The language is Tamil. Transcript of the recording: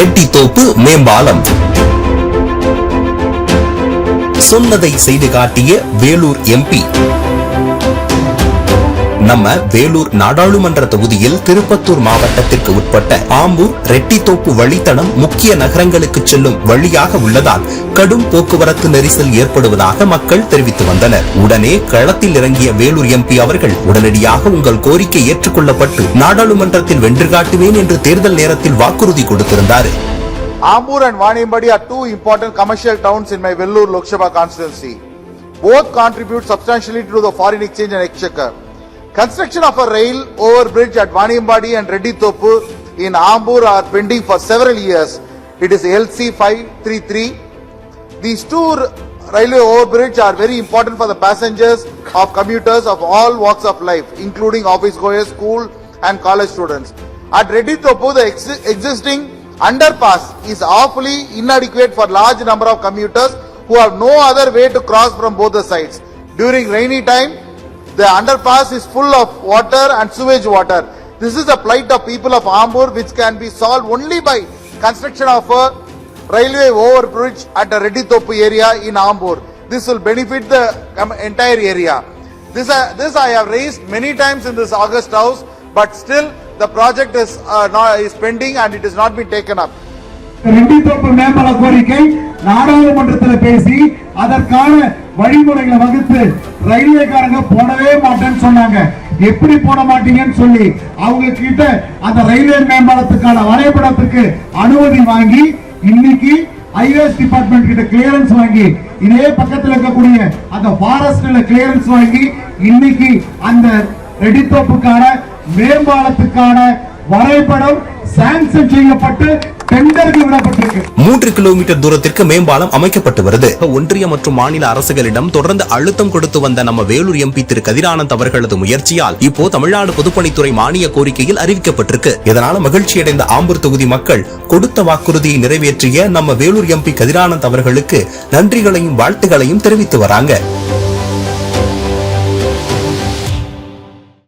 ரெட்டித்தோப்பு மேம்பாலம். சொன்னதை செய்து காட்டிய வேலூர் எம்பி. நம்ம வேலூர் நாடாளுமன்ற தொகுதியில் திருப்பத்தூர் மாவட்டத்திற்கு உட்பட்ட ஆம்பூர் ரெட்டித்தோப்பு வழித்தடம் முக்கிய நகரங்களுக்கு செல்லும் வழியாக உள்ளதால் கடும் போக்குவரத்து நெரிசல் ஏற்படுவதாக மக்கள் தெரிவித்து வந்தனர் உடனே களத்தில் இறங்கிய வேலூர் எம்பி அவர்கள் உடனடியாக உங்கள் கோரிக்கை ஏற்றுக்கொள்ளப்பட்டு நாடாளுமன்றத்தில் வென்று காட்டுவேன் என்று தேர்தல் நேரத்தில் வாக்குறுதி கொடுத்திருந்தார் Ambur and Vanimbadi are two important commercial towns in my Vellore Lok Sabha constituency. Both contribute substantially to the foreign exchange and exchequer. Construction of a rail overbridge at Vanimbadi and Reddy Topu in Ambur are pending for several years. It is LC 533. These two railway overbridge are very important for the passengers of commuters of all walks of life, including office goers, school and college students. At Reddy Topu, the ex- existing underpass is awfully inadequate for large number of commuters who have no other way to cross from both the sides. During rainy time, the underpass is full of water and sewage water. This is the plight of people of Ambur which can be solved only by construction of a railway overbridge at the Reddy area in Ambur. This will benefit the entire area. This, uh, this I have raised many times in this August House, but still the project is, uh, not, is pending and it has not been taken up. Rettithoppu மேம்பல கோரிக்கை நாடாளுமன்றத்தில் பேசி அதற்கான வழிமுறைகளை வகுத்து ரயில்வேக்காரங்க போடவே மாட்டேன்னு சொன்னாங்க. எப்படி போட மாட்டீங்கன்னு சொல்லி அவங்க கிட்ட அந்த ரயில்வே மேம்பாலத்துக்கான வரைபடத்துக்கு அனுமதி வாங்கி இன்னைக்கு ஐஏஎஸ் டிபார்ட்மெண்ட் கிட்ட கிளியரன்ஸ் வாங்கி இதே பக்கத்துல இருக்கக்கூடிய அந்த ஃபாரஸ்ட்ல கிளியரன்ஸ் வாங்கி இன்னைக்கு அந்த ரெடித்தோப்புக்கான மேம்பாலத்துக்கான வரைபடம் சாங்ஷன் செய்யப்பட்டு மூன்று கிலோமீட்டர் தூரத்திற்கு மேம்பாலம் அமைக்கப்பட்டு வருது. ஒன்றிய மற்றும் மாநில அரசுகளிடம் தொடர்ந்து அழுத்தம் கொடுத்து வந்த நம்ம வேலூர் எம்பி திரு கதிரானந்த் அவர்களது முயற்சியால் இப்போ தமிழ்நாடு பொதுப்பணித்துறை மானிய கோரிக்கையில் அறிவிக்கப்பட்டிருக்கு. இதனால மகிழ்ச்சியடைந்த ஆம்பூர் தொகுதி மக்கள் கொடுத்த வாக்குறுதியை நிறைவேற்றிய நம்ம வேலூர் எம்பி கதிரானந்த் அவர்களுக்கு நன்றிகளையும் வாழ்த்துகளையும் தெரிவித்து வராங்க.